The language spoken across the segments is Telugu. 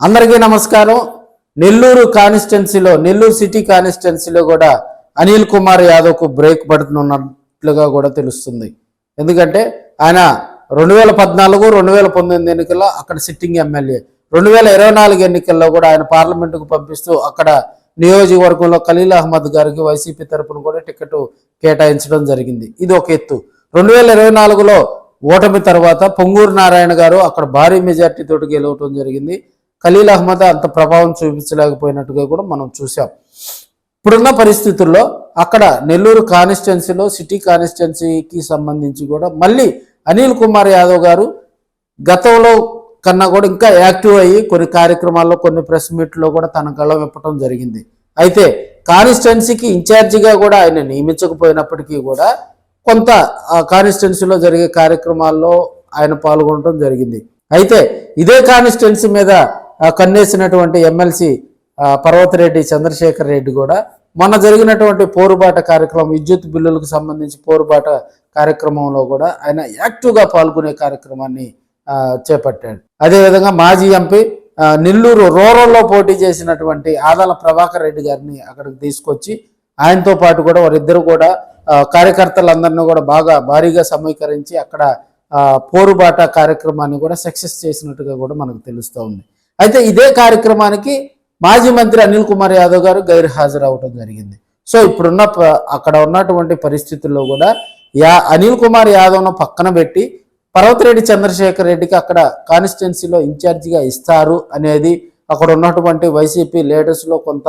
అందరికీ నమస్కారం. నెల్లూరు కాన్స్టిట్యున్సీలో నెల్లూరు సిటీ కాన్స్టిట్యున్సీలో కూడా అనిల్ కుమార్ యాదవ్కు బ్రేక్ పడుతున్నట్లుగా కూడా తెలుస్తుంది. ఎందుకంటే ఆయన రెండు వేల పద్నాలుగు రెండు వేల పంతొమ్మిది ఎన్నికల్లో అక్కడ సిట్టింగ్ ఎమ్మెల్యే. రెండు వేల ఇరవై నాలుగు ఎన్నికల్లో కూడా ఆయన పార్లమెంటుకు పంపిస్తూ అక్కడ నియోజకవర్గంలో ఖలీల్ అహ్మద్ గారికి వైసీపీ తరపున కూడా టికెట్ కేటాయించడం జరిగింది. ఇది ఒక ఎత్తు. రెండు వేల ఇరవై నాలుగులో ఓటమి తర్వాత పొంగూరు నారాయణ గారు అక్కడ భారీ మెజార్టీ తోటి గెలవటం జరిగింది. ఖలీల్ అహ్మద్ అంత ప్రభావం చూపించలేకపోయినట్టుగా కూడా మనం చూసాం ఇప్పుడున్న పరిస్థితుల్లో అక్కడ నెల్లూరు కాన్స్టిట్యున్సీలో సిటీ కాన్స్టిట్యున్సీకి సంబంధించి కూడా మళ్ళీ అనిల్ కుమార్ యాదవ్ గారు గతంలో కన్నా కూడా ఇంకా యాక్టివ్ అయ్యి కొన్ని కార్యక్రమాల్లో కొన్ని ప్రెస్ మీట్లో కూడా తన గళం విప్పటం జరిగింది. అయితే కాన్స్టిట్యున్సీకి ఇన్ఛార్జిగా కూడా ఆయన నియమించకపోయినప్పటికీ కూడా కొంత ఆ కాన్స్టిట్యున్సీలో జరిగే కార్యక్రమాల్లో ఆయన పాల్గొనడం జరిగింది. అయితే ఇదే కాన్స్టిట్యున్సీ మీద కన్నేసినటువంటి ఎమ్మెల్సీ పర్వతరెడ్డి చంద్రశేఖర్ రెడ్డి కూడా మొన్న జరిగినటువంటి పోరుబాట కార్యక్రమం విద్యుత్ బిల్లులకు సంబంధించి పోరుబాట కార్యక్రమంలో కూడా ఆయన యాక్టివ్గా పాల్గొనే కార్యక్రమాన్ని చేపట్టాడు. అదేవిధంగా మాజీ ఎంపీ నెల్లూరు రూరల్లో పోటీ చేసినటువంటి ఆదాల ప్రభాకర్ రెడ్డి గారిని అక్కడికి తీసుకొచ్చి ఆయనతో పాటు కూడా వారిద్దరు కూడా కార్యకర్తలందరినీ కూడా బాగా భారీగా సమీకరించి అక్కడ పోరుబాట కార్యక్రమాన్ని కూడా సక్సెస్ చేసినట్టుగా కూడా మనకు తెలుస్తూ ఉంది. అయితే ఇదే కార్యక్రమానికి మాజీ మంత్రి అనిల్ కుమార్ యాదవ్ గారు గైర్ హాజరు అవడం జరిగింది. సో ఇప్పుడున్న అక్కడ ఉన్నటువంటి పరిస్థితుల్లో కూడా యా అనిల్ కుమార్ యాదవ్ను పక్కన పెట్టి పర్వతిరెడ్డి చంద్రశేఖర్ రెడ్డికి అక్కడ కాన్స్టిట్యున్సీలో ఇన్ఛార్జిగా ఇస్తారు అనేది అక్కడ ఉన్నటువంటి వైసీపీ లీడర్స్లో కొంత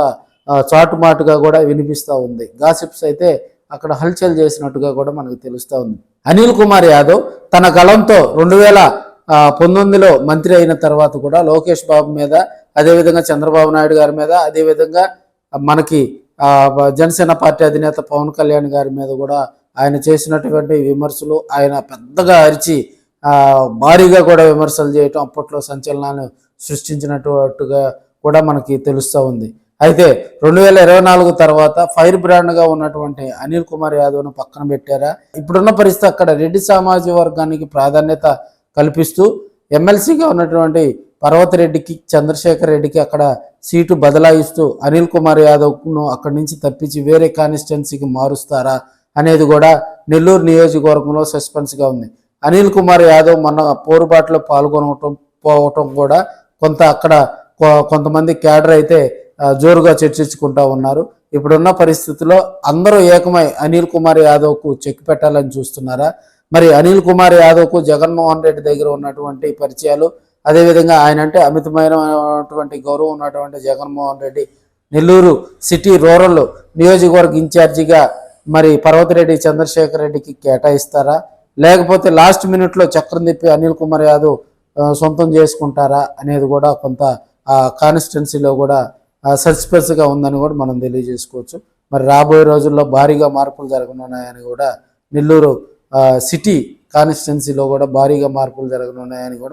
చాటుమాటుగా కూడా వినిపిస్తూ ఉంది. గాసిప్స్ అయితే అక్కడ హల్చల్ చేసినట్టుగా కూడా మనకు తెలుస్తూ ఉంది. అనిల్ కుమార్ యాదవ్ తన గళంతో రెండు వేల పంతొమ్మిదిలో మంత్రి అయిన తర్వాత కూడా లోకేష్ బాబు మీద అదేవిధంగా చంద్రబాబు నాయుడు గారి మీద అదేవిధంగా మనకి జనసేన పార్టీ అధినేత పవన్ కళ్యాణ్ గారి మీద కూడా ఆయన చేసినటువంటి విమర్శలు ఆయన పెద్దగా అరిచి భారీగా కూడా విమర్శలు చేయటం అప్పట్లో సంచలనాలు సృష్టించినట్టుగా కూడా మనకి తెలుస్తూ ఉంది. అయితే రెండు వేల ఇరవై నాలుగు తర్వాత ఫైర్ బ్రాండ్గా ఉన్నటువంటి అనిల్ కుమార్ యాదవ్ను పక్కన పెట్టారా? ఇప్పుడున్న పరిస్థితి అక్కడ రెడ్డి సామాజిక వర్గానికి ప్రాధాన్యత కల్పిస్తూ ఎమ్మెల్సీగా ఉన్నటువంటి పర్వతరెడ్డికి చంద్రశేఖర్ రెడ్డికి అక్కడ సీటు బదలాయిస్తూ అనిల్ కుమార్ యాదవ్ను అక్కడి నుంచి తప్పించి వేరే కాన్స్టిట్యున్సీకి మారుస్తారా అనేది కూడా నెల్లూరు నియోజకవర్గంలో సస్పెన్స్గా ఉంది. అనిల్ కుమార్ యాదవ్ మొన్న పోరుబాటులో పాల్గొనటం పోవటం కూడా కొంత అక్కడ కొ- కొంతమంది క్యాడర్ అయితే జోరుగా చర్చించుకుంటా ఉన్నారు. ఇప్పుడున్న పరిస్థితిలో అందరూ ఏకమై అనిల్ కుమార్ యాదవ్కు చెక్ పెట్టాలని చూస్తున్నారా? మరి అనిల్ కుమార్ యాదవ్కు జగన్మోహన్ రెడ్డి దగ్గర ఉన్నటువంటి పరిచయాలు అదేవిధంగా ఆయన అంటే అమితమైనటువంటి గౌరవం ఉన్నటువంటి జగన్మోహన్ రెడ్డి నెల్లూరు సిటీ రూరల్ నియోజకవర్గ ఇన్ఛార్జిగా మరి పర్వతిరెడ్డి చంద్రశేఖర్ రెడ్డికి కేటాయిస్తారా? లేకపోతే లాస్ట్ మినిట్లో చక్రం తిప్పి అనిల్ కుమార్ యాదవ్ సొంతం చేసుకుంటారా అనేది కూడా కొంత కాన్స్టిట్యున్సీలో కూడా సస్పెన్స్గా ఉందని కూడా మనం తెలియజేసుకోవచ్చు. మరి రాబోయే రోజుల్లో భారీగా మార్పులు జరగనున్నాయని కూడా నెల్లూరు సిటీ కాన్స్టిట్యున్సీలో కూడా భారీగా మార్పులు జరగనున్నాయని కూడా